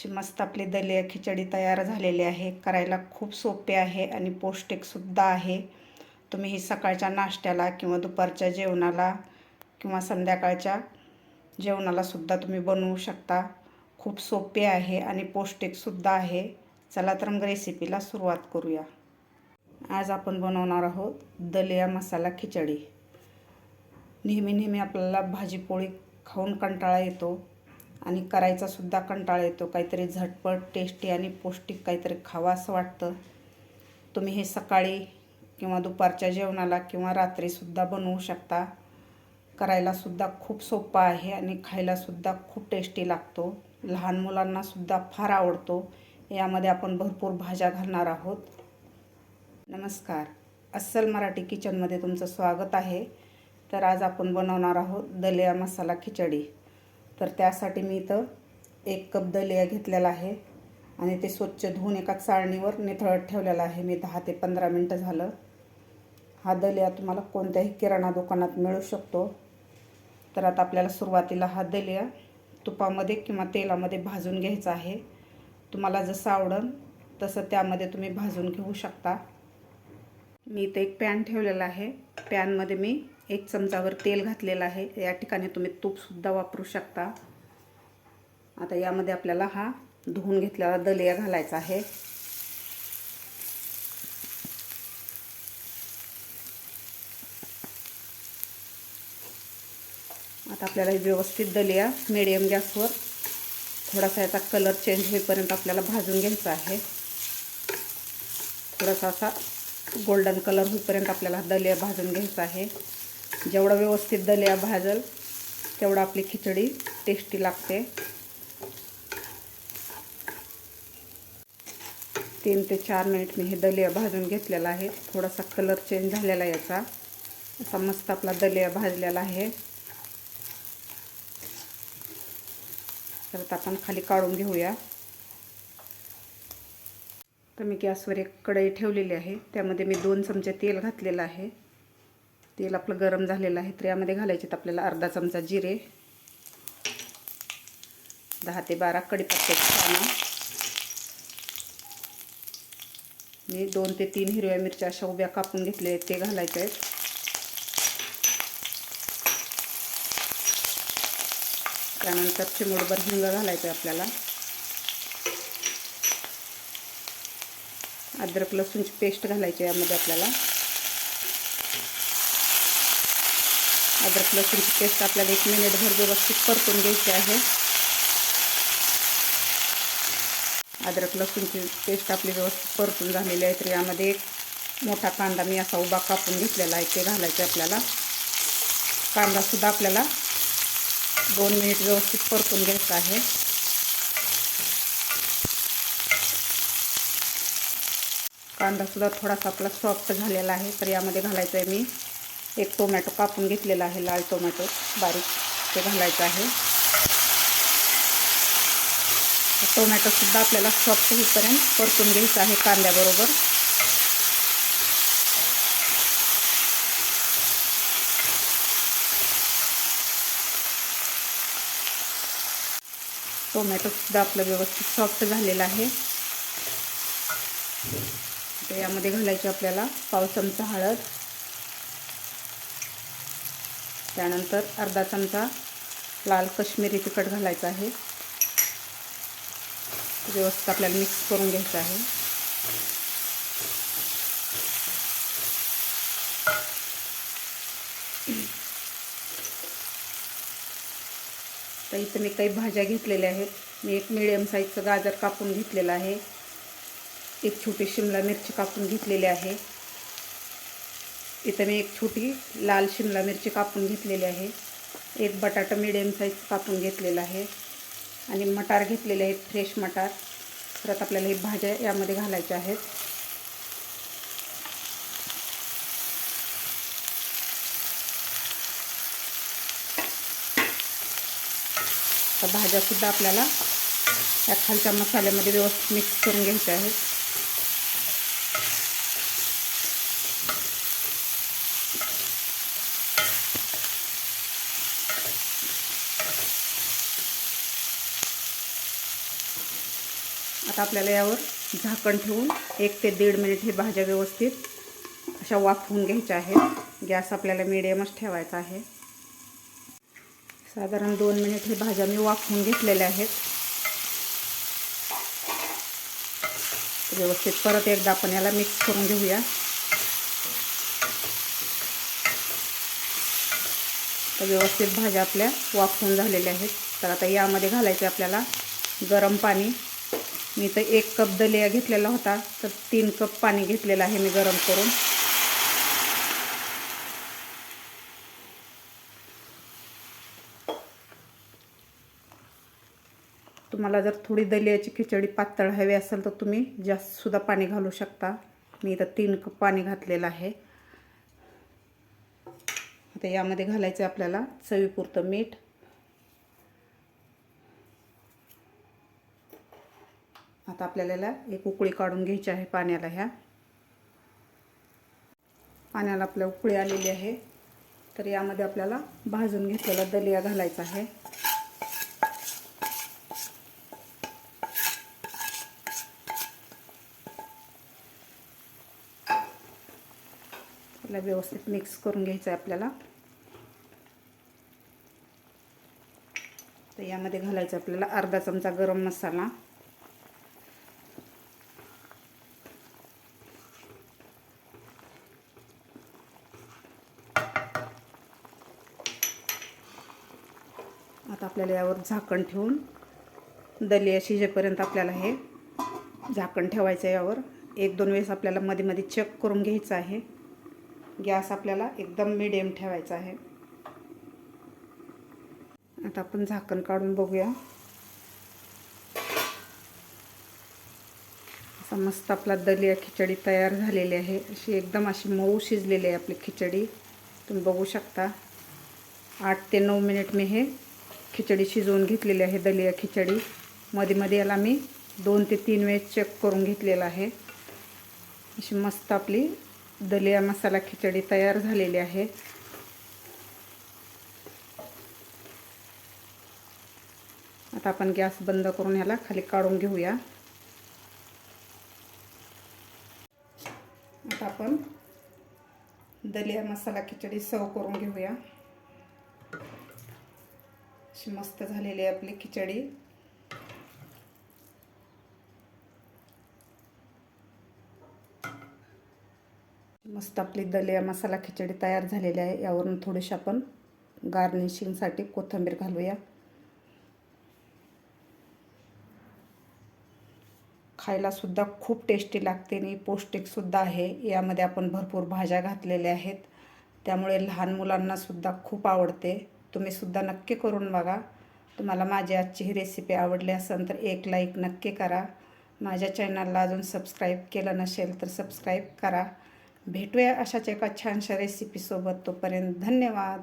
अशी मस्त आपली दलिया खिचडी तयार झालेली आहे. करायला खूप सोपे आहे आणि पौष्टिकसुद्धा आहे. तुम्ही ही सकाळच्या नाश्त्याला किंवा दुपारच्या जेवणाला किंवा संध्याकाळच्या जेवणालासुद्धा तुम्ही बनवू शकता. खूप सोपे आहे आणि पौष्टिकसुद्धा आहे. चला तर मग रेसिपीला सुरुवात करूया. आज आपण बनवणार आहोत दलिया मसाला खिचडी. नेहमी नेहमी आपल्याला भाजीपोळी खाऊन कंटाळा येतो. आणि करायचासुद्धा कंटाळा येतो. काहीतरी झटपट टेस्टी आणि पौष्टिक काहीतरी खावं असं वाटतं. तुम्ही हे सकाळी किंवा दुपारच्या जेवणाला किंवा रात्रीसुद्धा बनवू शकता. करायलासुद्धा खूप सोपा आहे आणि खायलासुद्धा खूप टेस्टी लागतो. लहान मुलांनासुद्धा फार आवडतो. यामध्ये आपण भरपूर भाज्या घालणार आहोत. नमस्कार. अस्सल मराठी किचनमध्ये तुमचं स्वागत आहे. तर आज आपण बनवणार आहोत दलिया मसाला खिचडी. तर त्यासाठी मी इथं एक कप दलिया घेतलेला आहे आणि ते स्वच्छ धुवून एका चाळणीवर निथळत ठेवलेला आहे. मी दहा ते पंधरा मिनटं झालं. हा दलिया तुम्हाला कोणत्याही किराणा दुकानात मिळू शकतो. तर आता आपल्याला सुरुवातीला हा दलिया तुपामध्ये किंवा तेलामध्ये भाजून घ्यायचा आहे. तुम्हाला जसं आवडन तसं त्यामध्ये तुम्ही भाजून घेऊ शकता. मी इथं एक पॅन ठेवलेला आहे. पॅनमध्ये मी एक चमचावर तेल घातलेलं आहे. या ठिकाणी तुम्ही तूपसुद्धा वापरू शकता. आता यामध्ये आपल्याला हा धुवून घेतलेला दलिया घालायचा आहे. आता आपल्याला व्यवस्थित दलिया मिडियम गॅसवर थोडासा याचा कलर चेंज होईपर्यंत आपल्याला भाजून घ्यायचा आहे. थोडासा असा गोल्डन कलर होईपर्यंत आपल्याला दलिया भाजून घ्यायचा आहे. जेवढं व्यवस्थित दलिया भाजल तेवढं आपली खिचडी टेस्टी लागते. तीन ते चार मिनिट मी हे दलिया भाजून घेतलेला आहे. थोडासा कलर चेंज झालेला याचा. असा मस्त आपला दलिया भाजलेला आहे. तर आपण खाली काढून घेऊया. तर मी गॅसवर एक कढई ठेवलेली आहे. त्यामध्ये मी दोन चमचे तेल घातलेलं आहे. तेल आपलं गरम झालेलं आहे तर यामध्ये घालायचे आपल्याला अर्धा चमचा जिरे दहा ते बारा कडीपत्त्याची पानं मी दोन ते तीन हिरव्या मिरच्या अशा उभ्या कापून घेतले आहेत ते घालायचे आहेत. त्यानंतर चिमूटभर हिंग घालायचं आहे आपल्याला. अद्रक लसूणची पेस्ट घालायची आहे यामध्ये आपल्याला. अद्रक लसूणची पेस्ट आपल्याला एक मिनिटभर व्यवस्थित परतून घ्यायची आहे. अद्रक लसूणची पेस्ट आपली व्यवस्थित परतून झालेली आहे तर यामध्ये एक मोठा कांदा मी असा उभा कापून घेतलेला आहे ते घालायचे आपल्याला. कांदासुद्धा आपल्याला दोन मिनिट व्यवस्थित परतून घ्यायचा आहे. कांदासुद्धा थोडासा आपला सॉफ्ट झालेला आहे तर यामध्ये घालायचं आहे मी एक टोमॅटो कापून घेतलेला आहे लाल टोमॅटो बारीक ते घालायचं आहे. टोमॅटोसुद्धा आपल्याला सॉफ्ट होईपर्यंत परतून घ्यायचं आहे कांद्याबरोबर. टोमॅटोसुद्धा आपलं व्यवस्थित सॉफ्ट झालेलं आहे. तर यामध्ये घालायची आपल्याला पाव चमचा हळद. त्यानंतर अर्धा चमचा लाल कश्मीरी तिखट घालायचं आहे. व्यवस्थित आपल्याला मिक्स करून घ्यायचं आहे. तर इथं मी काही भाज्या घेतलेल्या आहेत. मी एक मिडियम साईजचं गाजर कापून घेतलेलं आहे. एक छोटी शिमला मिरची कापून घेतलेली आहे. इथं मी एक छोटी लाल शिमला मिरची कापून घेतलेली आहे. एक बटाटा मिडियम साईज कापून घेतलेला आहे. आणि मटार घेतलेले आहेत फ्रेश मटार. परत आपल्याला हे भाज्या यामध्ये घालायच्या आहेत. तर भाज्यासुद्धा आपल्याला या खालच्या मसाल्यामध्ये व्यवस्थित मिक्स करून घ्यायच्या आहेत. आता आपल्याला यावर झाकण ठेवून एक ते दीड मिनिट हे भाज्या व्यवस्थित अशा वाफवून घ्यायच्या आहेत. गॅस आपल्याला मिडियमच ठेवायचा आहे. साधारण दोन मिनिट हे भाज्या मी वाफवून घेतलेल्या आहेत. व्यवस्थित परत एकदा आपण याला मिक्स करून घेऊया. तर व्यवस्थित भाज्या आपल्या वाफवून झालेल्या आहेत. तर आता यामध्ये घालायचे आपल्याला गरम पाणी. मी तर एक कप दलिया घेतलेला होता तर तीन कप पाणी घेतलेलं आहे मी गरम करून. तुम्हाला जर थोडी दलियाची खिचडी पातळ हवी असेल तर तुम्ही जास्तसुद्धा पाणी घालू शकता. मी इथं तीन कप पाणी घातलेलं आहे. आता यामध्ये घालायचं आपल्याला चवीपुरतं मीठ. आता आपल्याला एक उकळी काढून घ्यायची आहे पाण्याला ह्या. पाण्याला आपल्या उकळी आलेली आहे. तर यामध्ये आपल्याला भाजून घेतलेला दलिया घालायचा आहे. त्याला व्यवस्थित मिक्स करून घ्यायचं आहे आपल्याला. तर यामध्ये घालायचं आपल्याला अर्धा चमचा गरम मसाला. आता आपल्याला यावर झाकण ठेवून दलिया शिजेपर्यंत आपल्याला हे झाकण ठेवायचं आहे यावर एक दोन वेळेस आपल्याला मध्ये मध्ये चेक करून घ्यायचं आहे. गॅस आपल्याला एकदम मिडियम ठेवायचा आहे. आता आपण झाकण काढून बघूया. असा मस्त आपला दलिया खिचडी तयार झालेली आहे. अशी एकदम अशी मऊ शिजलेली आहे आपली खिचडी. तुम्ही बघू शकता. आठ ते नऊ मिनिट मी हे खिचडी शिजवून घेतलेली आहे दलिया खिचडी. मध्ये मध्ये याला मी दोन ते तीन वेळेस चेक करून घेतलेला आहे. अशी मस्त आपली दलिया मसाला खिचडी तयार झालेली आहे. आता आपण गॅस बंद करून ह्याला खाली काढून घेऊया. आता आपण दलिया मसाला खिचडी सर्व करून घेऊया. अशी मस्त झालेली आहे आपली खिचडी. मस्त आपली दलिया मसाला खिचडी तयार झालेली आहे. यावरून थोडीशी आपण गार्निशिंगसाठी कोथिंबीर घालूया. खायलासुद्धा खूप टेस्टी लागते आणि पौष्टिकसुद्धा आहे. यामध्ये आपण भरपूर भाज्या घातलेल्या आहेत. त्यामुळे लहान मुलांनासुद्धा खूप आवडते. तुम्हीसुद्धा नक्की करून बघा. तुम्हाला माझी आजची ही रेसिपी आवडली असेल तर एक लाईक नक्की करा. माझ्या चॅनलला अजून सबस्क्राईब केलं नसेल तर सबस्क्राईब करा. भेटूया अशाच एका छानशा रेसिपीसोबत तोपर्यंत धन्यवाद.